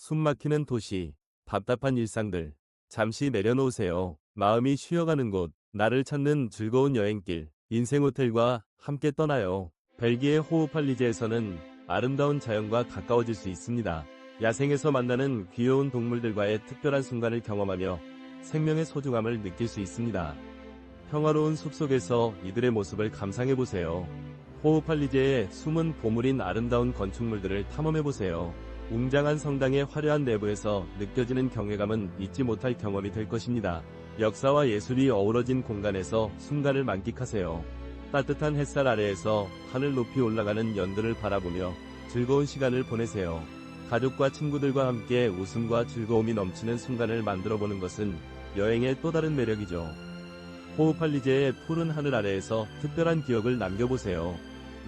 숨막히는 도시, 답답한 일상들, 잠시 내려놓으세요. 마음이 쉬어가는 곳, 나를 찾는 즐거운 여행길, 인생 호텔과 함께 떠나요. 벨기에 호우팔리제에서는 아름다운 자연과 가까워질 수 있습니다. 야생에서 만나는 귀여운 동물들과의 특별한 순간을 경험하며 생명의 소중함을 느낄 수 있습니다. 평화로운 숲속에서 이들의 모습을 감상해보세요. 호우팔리제의 숨은 보물인 아름다운 건축물들을 탐험해보세요. 웅장한 성당의 화려한 내부에서 느껴지는 경외감은 잊지 못할 경험이 될 것입니다. 역사와 예술이 어우러진 공간에서 순간을 만끽하세요. 따뜻한 햇살 아래에서 하늘 높이 올라가는 연들을 바라보며 즐거운 시간을 보내세요. 가족과 친구들과 함께 웃음과 즐거움이 넘치는 순간을 만들어 보는 것은 여행의 또 다른 매력이죠. 호우팔리제의 푸른 하늘 아래에서 특별한 기억을 남겨보세요.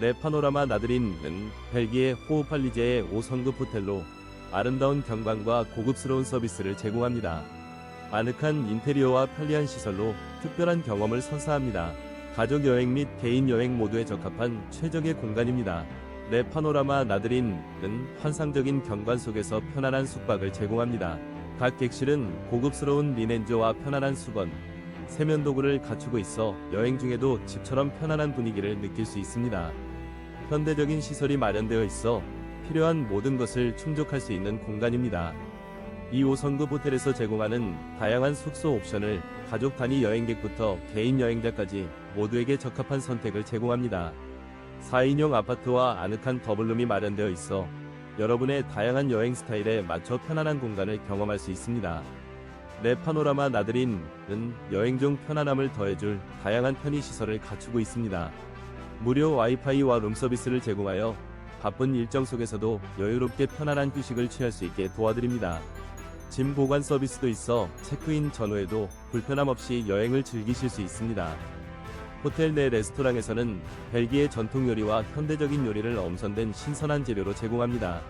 내 파노라마 나드린은 벨기에 호우팔리제의 5성급 호텔로 아름다운 경관과 고급스러운 서비스를 제공합니다. 아늑한 인테리어와 편리한 시설로 특별한 경험을 선사합니다. 가족 여행 및 개인 여행 모두에 적합한 최적의 공간입니다. 내 파노라마 나드린은 환상적인 경관 속에서 편안한 숙박을 제공합니다. 각 객실은 고급스러운 리넨조와 편안한 수건, 세면 도구를 갖추고 있어 여행 중에도 집처럼 편안한 분위기를 느낄 수 있습니다. 현대적인 시설이 마련되어 있어 필요한 모든 것을 충족할 수 있는 공간입니다. 이 5성급 호텔에서 제공하는 다양한 숙소 옵션을 가족 단위 여행객부터 개인 여행자까지 모두에게 적합한 선택을 제공합니다. 4인용 아파트와 아늑한 더블룸이 마련되어 있어 여러분의 다양한 여행 스타일에 맞춰 편안한 공간을 경험할 수 있습니다. 내 파노라마 나드린은 여행 중 편안함을 더해줄 다양한 편의 시설을 갖추고 있습니다. 무료 와이파이와 룸서비스를 제공하여 바쁜 일정 속에서도 여유롭게 편안한 휴식을 취할 수 있게 도와드립니다. 짐 보관 서비스도 있어 체크인 전후에도 불편함 없이 여행을 즐기실 수 있습니다. 호텔 내 레스토랑에서는 벨기에 전통 요리와 현대적인 요리를 엄선된 신선한 재료로 제공합니다.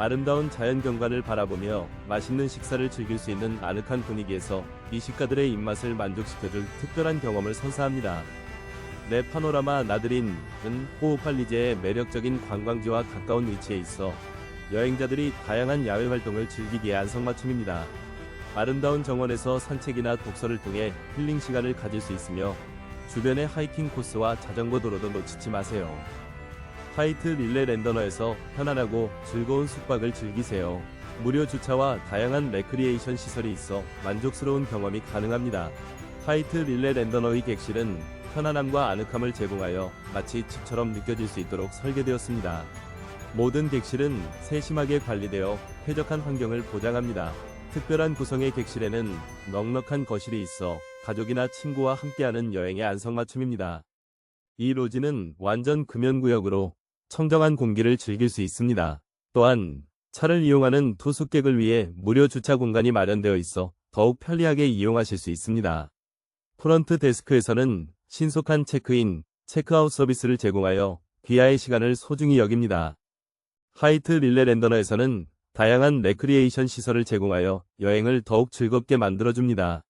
아름다운 자연 경관을 바라보며 맛있는 식사를 즐길 수 있는 아늑한 분위기에서 미식가들의 입맛을 만족시켜줄 특별한 경험을 선사합니다. 내 파노라마 나드린은 호우팔리제의 매력적인 관광지와 가까운 위치에 있어 여행자들이 다양한 야외 활동을 즐기기에 안성맞춤입니다. 아름다운 정원에서 산책이나 독서를 통해 힐링 시간을 가질 수 있으며 주변의 하이킹 코스와 자전거 도로도 놓치지 마세요. 하이트 릴레 랜더너에서 편안하고 즐거운 숙박을 즐기세요. 무료 주차와 다양한 레크리에이션 시설이 있어 만족스러운 경험이 가능합니다. 하이트 릴레 랜더너의 객실은 편안함과 아늑함을 제공하여 마치 집처럼 느껴질 수 있도록 설계되었습니다. 모든 객실은 세심하게 관리되어 쾌적한 환경을 보장합니다. 특별한 구성의 객실에는 넉넉한 거실이 있어 가족이나 친구와 함께하는 여행의 안성맞춤입니다. 이 로지는 완전 금연구역으로 청정한 공기를 즐길 수 있습니다. 또한 차를 이용하는 투숙객을 위해 무료 주차 공간이 마련되어 있어 더욱 편리하게 이용하실 수 있습니다. 프런트 데스크에서는 신속한 체크인, 체크아웃 서비스를 제공하여 귀하의 시간을 소중히 여깁니다. 하이트 릴레 랜더너에서는 다양한 레크리에이션 시설을 제공하여 여행을 더욱 즐겁게 만들어줍니다.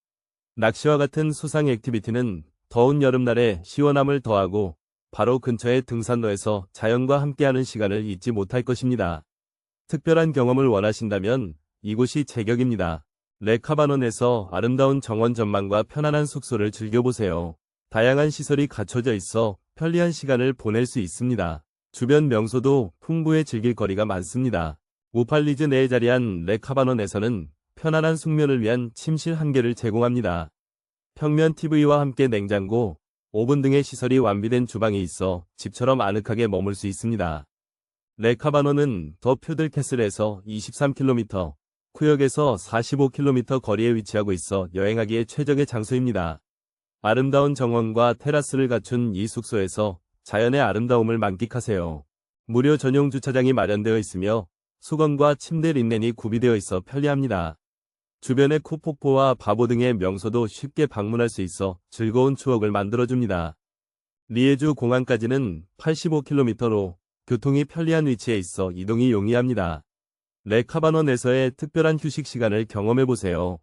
낚시와 같은 수상 액티비티는 더운 여름날에 시원함을 더하고 바로 근처의 등산로에서 자연과 함께하는 시간을 잊지 못할 것입니다. 특별한 경험을 원하신다면 이곳이 제격입니다. 레카바논에서 아름다운 정원 전망과 편안한 숙소를 즐겨보세요. 다양한 시설이 갖춰져 있어 편리한 시간을 보낼 수 있습니다. 주변 명소도 풍부해 즐길 거리가 많습니다. 우팔리즈 내에 자리한 레카바논에서는 편안한 숙면을 위한 침실 한 개를 제공합니다. 평면 TV와 함께 냉장고, 오븐 등의 시설이 완비된 주방이 있어 집처럼 아늑하게 머물 수 있습니다. 레카바논은 더 퓨들 캐슬에서 23km, 쿠역에서 45km 거리에 위치하고 있어 여행하기에 최적의 장소입니다. 아름다운 정원과 테라스를 갖춘 이 숙소에서 자연의 아름다움을 만끽하세요. 무료 전용 주차장이 마련되어 있으며 수건과 침대 린넨이 구비되어 있어 편리합니다. 주변의 쿠폭포와 바보 등의 명소도 쉽게 방문할 수 있어 즐거운 추억을 만들어줍니다. 리에주 공항까지는 85km로 교통이 편리한 위치에 있어 이동이 용이합니다. 레카바논에서의 특별한 휴식 시간을 경험해보세요.